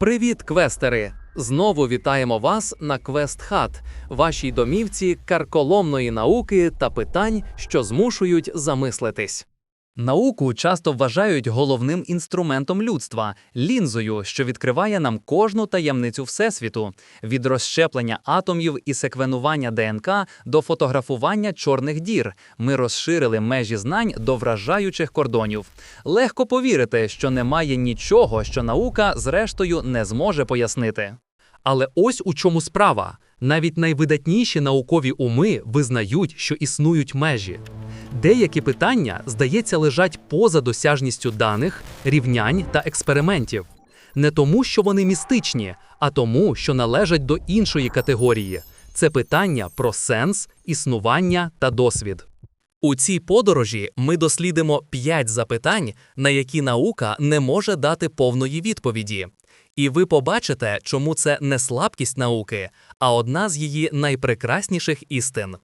Привіт, квестери! Знову вітаємо вас на Квест Хат, вашій домівці карколомної науки та питань, що змушують замислитись. Науку часто вважають головним інструментом людства, лінзою, що відкриває нам кожну таємницю Всесвіту, від розщеплення атомів і секвенування ДНК до фотографування чорних дір. Ми розширили межі знань до вражаючих кордонів. Легко повірити, що немає нічого, що наука, зрештою, не зможе пояснити. Але ось у чому справа. Навіть найвидатніші наукові уми визнають, що існують межі. Деякі питання, здається, лежать поза досяжністю даних, рівнянь та експериментів. Не тому, що вони містичні, а тому, що належать до іншої категорії. Це питання про сенс, існування та досвід. У цій подорожі ми дослідимо п'ять запитань, на які наука не може дати повної відповіді. І ви побачите, чому це не слабкість науки, а одна з її найпрекрасніших істин.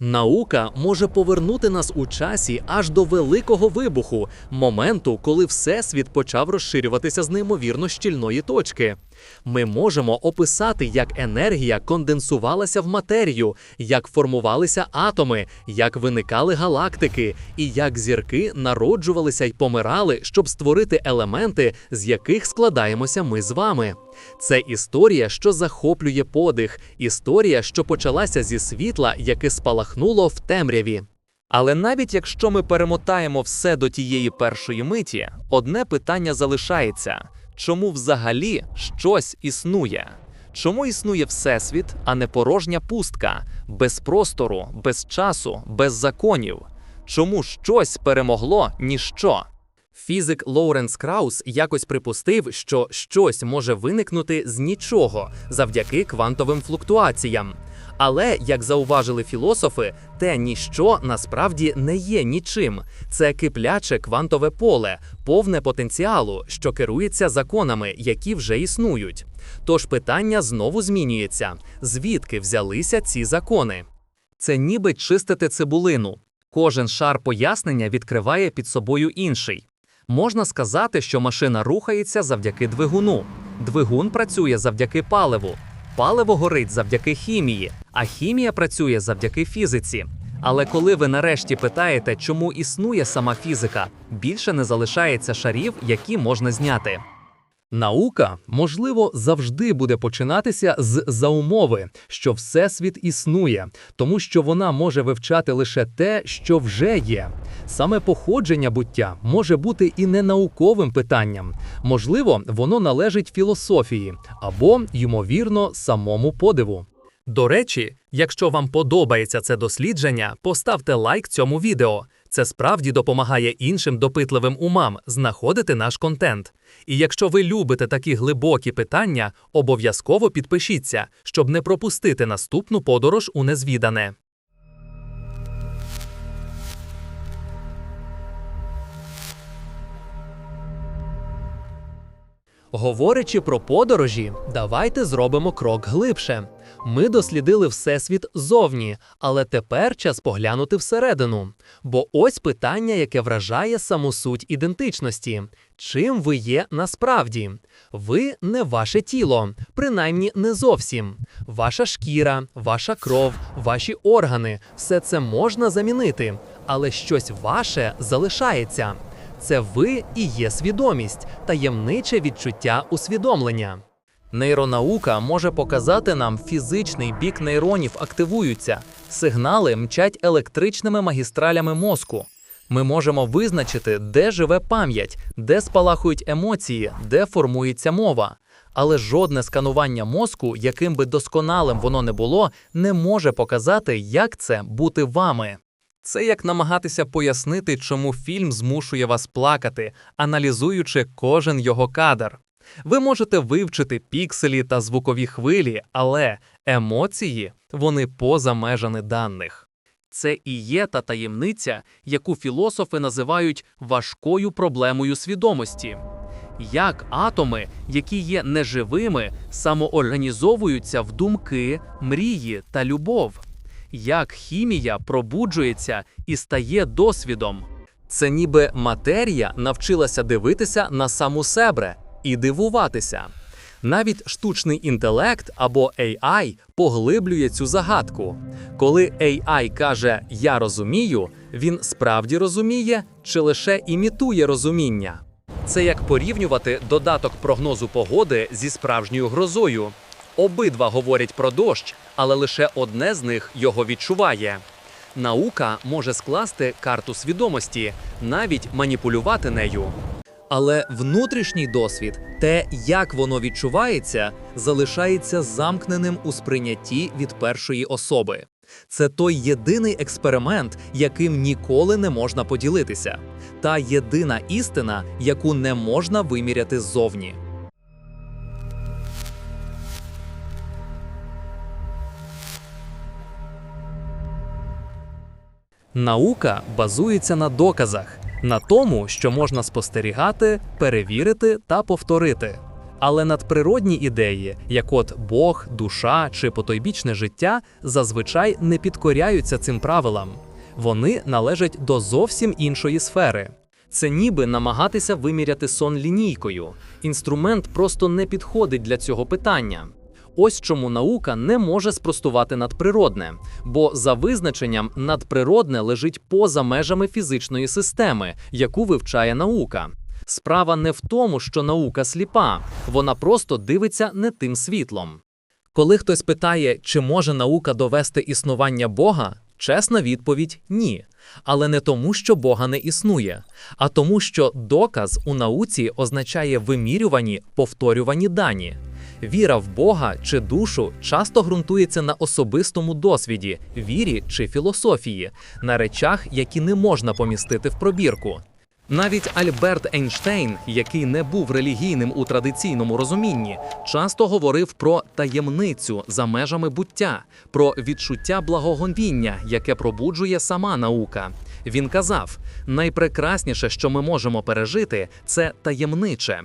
Наука може повернути нас у часі аж до великого вибуху, моменту, коли всесвіт почав розширюватися з неймовірно щільної точки. Ми можемо описати, як енергія конденсувалася в матерію, як формувалися атоми, як виникали галактики, і як зірки народжувалися й помирали, щоб створити елементи, з яких складаємося ми з вами. Це історія, що захоплює подих, історія, що почалася зі світла, яке спалахнуло в темряві. Але навіть якщо ми перемотаємо все до тієї першої миті, одне питання залишається: чому взагалі щось існує? Чому існує всесвіт, а не порожня пустка, без простору, без часу, без законів? Чому щось перемогло ніщо? Фізик Лоуренс Краус якось припустив, що щось може виникнути з нічого завдяки квантовим флуктуаціям. Але, як зауважили філософи, те ніщо насправді не є нічим. Це кипляче квантове поле, повне потенціалу, що керується законами, які вже існують. Тож питання знову змінюється: звідки взялися ці закони? Це ніби чистити цибулину. Кожен шар пояснення відкриває під собою інший. Можна сказати, що машина рухається завдяки двигуну. Двигун працює завдяки паливу. Паливо горить завдяки хімії, а хімія працює завдяки фізиці. Але коли ви нарешті питаєте, чому існує сама фізика, більше не залишається шарів, які можна зняти. Наука, можливо, завжди буде починатися з заумови, що всесвіт існує, тому що вона може вивчати лише те, що вже є. Саме походження буття може бути і не науковим питанням. Можливо, воно належить філософії або, ймовірно, самому подиву. До речі, якщо вам подобається це дослідження, поставте лайк цьому відео. Це справді допомагає іншим допитливим умам знаходити наш контент. І якщо ви любите такі глибокі питання, обов'язково підпишіться, щоб не пропустити наступну подорож у незвідане. Говорячи про подорожі, давайте зробимо крок глибше. Ми дослідили всесвіт зовні, але тепер час поглянути всередину. Бо ось питання, яке вражає саму суть ідентичності: чим ви є насправді? Ви не ваше тіло, принаймні не зовсім. Ваша шкіра, ваша кров, ваші органи все це можна замінити, але щось ваше залишається. Це ви і є свідомість, таємниче відчуття усвідомлення. Нейронаука може показати нам фізичний бік нейронів активуються, сигнали мчать електричними магістралями мозку. Ми можемо визначити, де живе пам'ять, де спалахують емоції, де формується мова. Але жодне сканування мозку, яким би досконалим воно не було, не може показати, як це бути вами. Це як намагатися пояснити, чому фільм змушує вас плакати, аналізуючи кожен його кадр. Ви можете вивчити пікселі та звукові хвилі, але емоції вони поза межами даних. Це і є та таємниця, яку філософи називають важкою проблемою свідомості. Як атоми, які є неживими, самоорганізовуються в думки, мрії та любов. Як хімія пробуджується і стає досвідом. Це ніби матерія навчилася дивитися на саму себе і дивуватися. Навіть штучний інтелект або AI поглиблює цю загадку. Коли AI каже Я розумію, він справді розуміє чи лише імітує розуміння. Це як порівнювати додаток прогнозу погоди зі справжньою грозою. Обидва говорять про дощ, але лише одне з них його відчуває. Наука може скласти карту свідомості, навіть маніпулювати нею. Але внутрішній досвід, те, як воно відчувається, залишається замкненим у сприйнятті від першої особи. Це той єдиний експеримент, яким ніколи не можна поділитися, та єдина істина, яку не можна виміряти ззовні. Наука базується на доказах, на тому, що можна спостерігати, перевірити та повторити. Але надприродні ідеї, як от Бог, душа чи потойбічне життя, зазвичай не підкоряються цим правилам. Вони належать до зовсім іншої сфери. Це ніби намагатися виміряти сон лінійкою. Інструмент просто не підходить для цього питання. Ось чому наука не може спростувати надприродне, бо за визначенням надприродне лежить поза межами фізичної системи, яку вивчає наука. Справа не в тому, що наука сліпа, вона просто дивиться не тим світлом. Коли хтось питає, чи може наука довести існування Бога, чесна відповідь ні. Але не тому, що Бога не існує, а тому, що доказ у науці означає вимірювані, повторювані дані. Віра в Бога чи душу часто ґрунтується на особистому досвіді, вірі чи філософії, на речах, які не можна помістити в пробірку. Навіть Альберт Ейнштейн, який не був релігійним у традиційному розумінні, часто говорив про таємницю за межами буття, про відчуття благоговіння, яке пробуджує сама наука. Він казав: найпрекрасніше, що ми можемо пережити, це таємниче.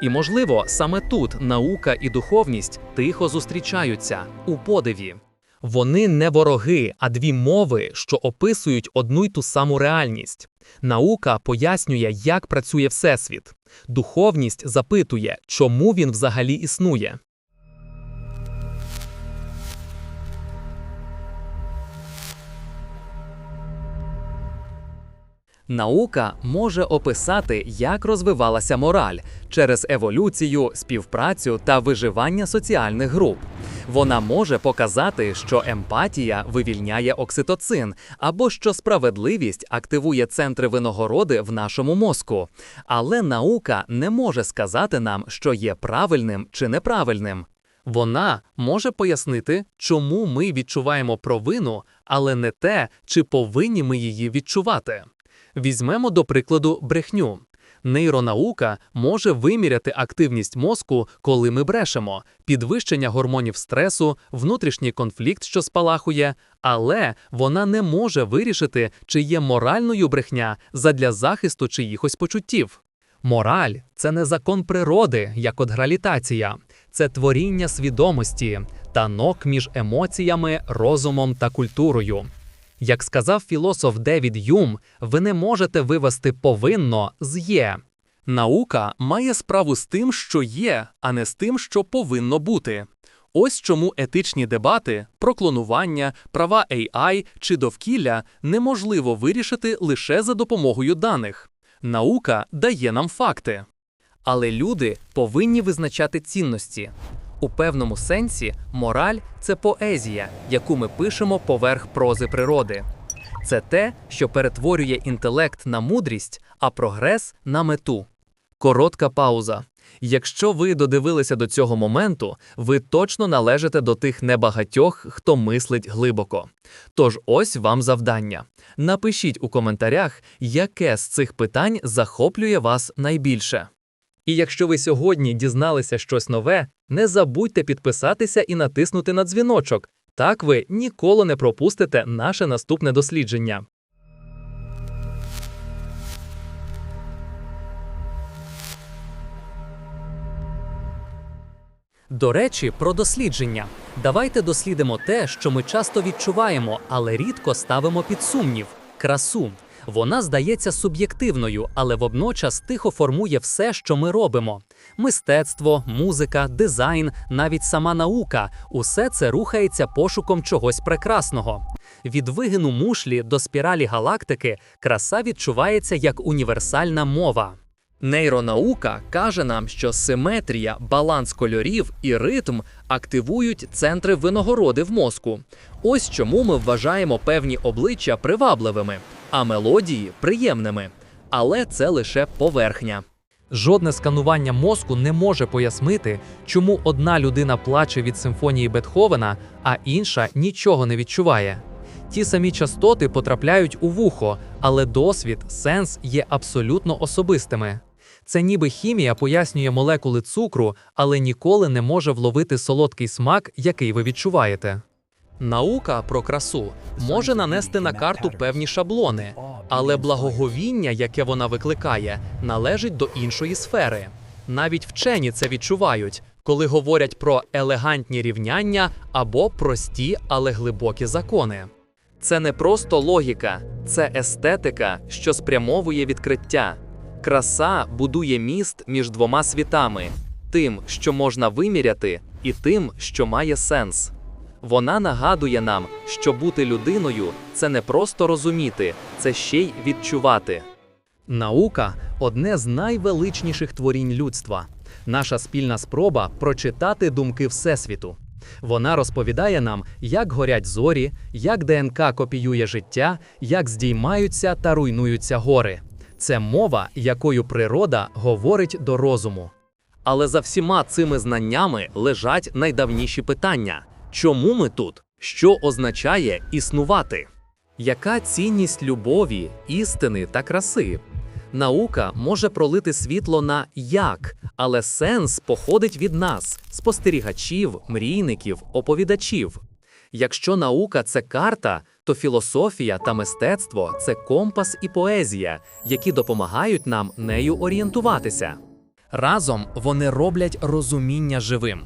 І можливо, саме тут наука і духовність тихо зустрічаються у подиві. Вони не вороги, а дві мови, що описують одну й ту саму реальність. Наука пояснює, як працює Всесвіт. Духовність запитує, чому він взагалі існує. Наука може описати, як розвивалася мораль через еволюцію, співпрацю та виживання соціальних груп. Вона може показати, що емпатія вивільняє окситоцин, або що справедливість активує центри винагороди в нашому мозку. Але наука не може сказати нам, що є правильним чи неправильним. Вона може пояснити, чому ми відчуваємо провину, але не те, чи повинні ми її відчувати. Візьмемо до прикладу брехню. Нейронаука може виміряти активність мозку, коли ми брешемо, підвищення гормонів стресу, внутрішній конфлікт, що спалахує, але вона не може вирішити, чи є моральною брехня задля захисту чиїхось почуттів. Мораль це не закон природи, як от гравітація, це творіння свідомості, танок між емоціями, розумом та культурою. Як сказав філософ Девід Юм, ви не можете вивести повинно з є. Наука має справу з тим, що є, а не з тим, що повинно бути. Ось чому етичні дебати про клонування, права AI чи довкілля неможливо вирішити лише за допомогою даних. Наука дає нам факти. Але люди повинні визначати цінності. У певному сенсі мораль це поезія, яку ми пишемо поверх прози природи. Це те, що перетворює інтелект на мудрість, а прогрес на мету. Коротка пауза. Якщо ви додивилися до цього моменту, ви точно належите до тих небагатьох, хто мислить глибоко. Тож ось вам завдання. Напишіть у коментарях, яке з цих питань захоплює вас найбільше. І якщо ви сьогодні дізналися щось нове, не забудьте підписатися і натиснути на дзвіночок. Так ви ніколи не пропустите наше наступне дослідження. До речі, про дослідження. Давайте дослідимо те, що ми часто відчуваємо, але рідко ставимо під сумнів красу. Вона здається суб'єктивною, але водночас тихо формує все, що ми робимо. Мистецтво, музика, дизайн, навіть сама наука усе це рухається пошуком чогось прекрасного. Від вигину мушлі до спіралі галактики краса відчувається як універсальна мова. Нейронаука каже нам, що симетрія, баланс кольорів і ритм активують центри виногороди в мозку. Ось чому ми вважаємо певні обличчя привабливими, а мелодії приємними. Але це лише поверхня. Жодне сканування мозку не може пояснити, чому одна людина плаче від симфонії Бетховена, а інша нічого не відчуває. Ті самі частоти потрапляють у вухо, але досвід, сенс є абсолютно особистими. Це ніби хімія пояснює молекули цукру, але ніколи не може вловити солодкий смак, який ви відчуваєте. Наука про красу може нанести на карту певні шаблони, але благоговіння, яке вона викликає, належить до іншої сфери. Навіть вчені це відчувають, коли говорять про елегантні рівняння або прості, але глибокі закони. Це не просто логіка, це естетика, що спрямовує відкриття. Краса будує міст між двома світами: тим, що можна виміряти, і тим, що має сенс. Вона нагадує нам, що бути людиною це не просто розуміти, це ще й відчувати. Наука одне з найвеличніших творінь людства. Наша спільна спроба прочитати думки Всесвіту. Вона розповідає нам, як горять зорі, як ДНК копіює життя, як здіймаються та руйнуються гори. Це мова, якою природа говорить до розуму. Але за всіма цими знаннями лежать найдавніші питання: чому ми тут? Що означає існувати? Яка цінність любові, істини та краси? Наука може пролити світло на як, але сенс походить від нас, спостерігачів, мрійників, оповідачів. Якщо наука це карта, то філософія та мистецтво це компас і поезія, які допомагають нам нею орієнтуватися. Разом вони роблять розуміння живим.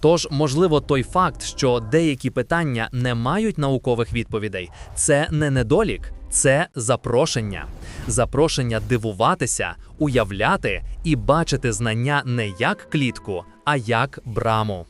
Тож, можливо, той факт, що деякі питання не мають наукових відповідей, це не недолік, це запрошення. Запрошення дивуватися, уявляти і бачити знання не як клітку, а як браму.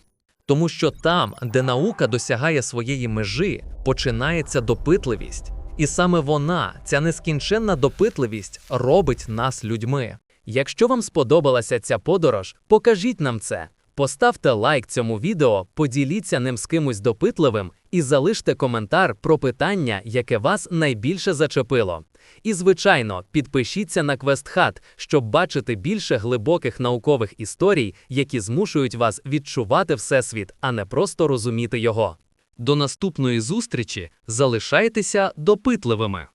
Тому що там, де наука досягає своєї межі, починається допитливість. І саме вона, ця нескінченна допитливість, робить нас людьми. Якщо вам сподобалася ця подорож, покажіть нам це. Поставте лайк цьому відео, поділіться ним з кимось допитливим і залиште коментар про питання, яке вас найбільше зачепило. І, звичайно, підпишіться на QuestHat, щоб бачити більше глибоких наукових історій, які змушують вас відчувати Всесвіт, а не просто розуміти його. До наступної зустрічі залишайтеся допитливими.